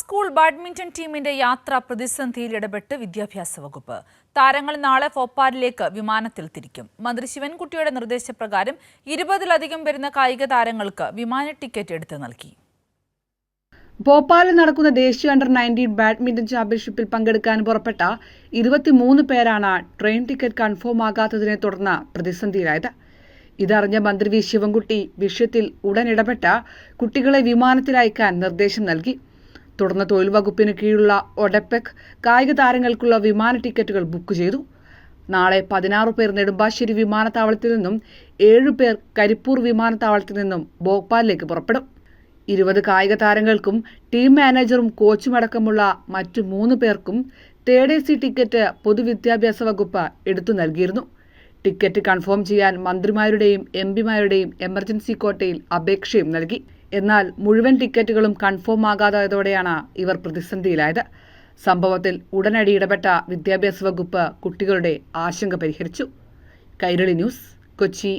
School badminton ടീമിന്റെ യാത്ര പ്രതിസന്ധിയിൽ ഇടപെട്ട് വിദ്യാഭ്യാസ വകുപ്പ്. താരങ്ങൾ നാളെ ഭോപ്പാലിലേക്ക് വിമാനത്തിൽ തിരിക്കും. മന്ത്രി ശിവൻകുട്ടിയുടെ നിർദ്ദേശപ്രകാരം ഇരുപതിലധികം വരുന്ന കായിക താരങ്ങൾക്ക് വിമാന ടിക്കറ്റ് എടുത്ത് നൽകി. ഭോപ്പാലിൽ നടക്കുന്ന ദേശീയ അണ്ടർ നയന്റീൻ ബാഡ്മിന്റൺ ചാമ്പ്യൻഷിപ്പിൽ പങ്കെടുക്കാൻ പുറപ്പെട്ട ഇരുപത്തിമൂന്ന് പേരാണ് ട്രെയിൻ ടിക്കറ്റ് കൺഫേം ആകാത്തതിനെ തുടർന്ന് പ്രതിസന്ധിയിലായത്. ഇതറിഞ്ഞ മന്ത്രി വി ശിവൻകുട്ടി വിഷയത്തിൽ ഉടൻ ഇടപെട്ട കുട്ടികളെ വിമാനത്തിലയക്കാൻ നിർദ്ദേശം നൽകി. തുടർന്ന് തൊഴിൽ വകുപ്പിന് കീഴിലുള്ള ഒഡെപെക് കായിക താരങ്ങൾക്കുള്ള വിമാന ടിക്കറ്റുകൾ ബുക്ക് ചെയ്തു. നാളെ പതിനാറ് പേർ നെടുമ്പാശ്ശേരി വിമാനത്താവളത്തിൽ നിന്നും ഏഴുപേർ കരിപ്പൂർ വിമാനത്താവളത്തിൽ നിന്നും ഭോപ്പാലിലേക്ക് പുറപ്പെടും. ഇരുപത് കായിക താരങ്ങൾക്കും ടീം മാനേജറും കോച്ചും അടക്കമുള്ള മറ്റു മൂന്ന് പേർക്കും തേർഡ് എ സി ടിക്കറ്റ് പൊതുവിദ്യാഭ്യാസ വകുപ്പ് എടുത്തു നൽകിയിരുന്നു. ടിക്കറ്റ് കൺഫേം ചെയ്യാൻ മന്ത്രിമാരുടെയും എം പിമാരുടെയും എമർജൻസി കോട്ടയിൽ അപേക്ഷയും നൽകി. എന്നാൽ മുഴുവൻ ടിക്കറ്റുകളും കൺഫേം ആകാതായതോടെയാണ് ഇവർ പ്രതിസന്ധിയിലായത്. സംഭവത്തിൽ ഉടനടി ഇടപെട്ട വിദ്യാഭ്യാസ വകുപ്പ് കുട്ടികളുടെ ആശങ്ക പരിഹരിച്ചു. കൈരളി ന്യൂസ് കൊച്ചി.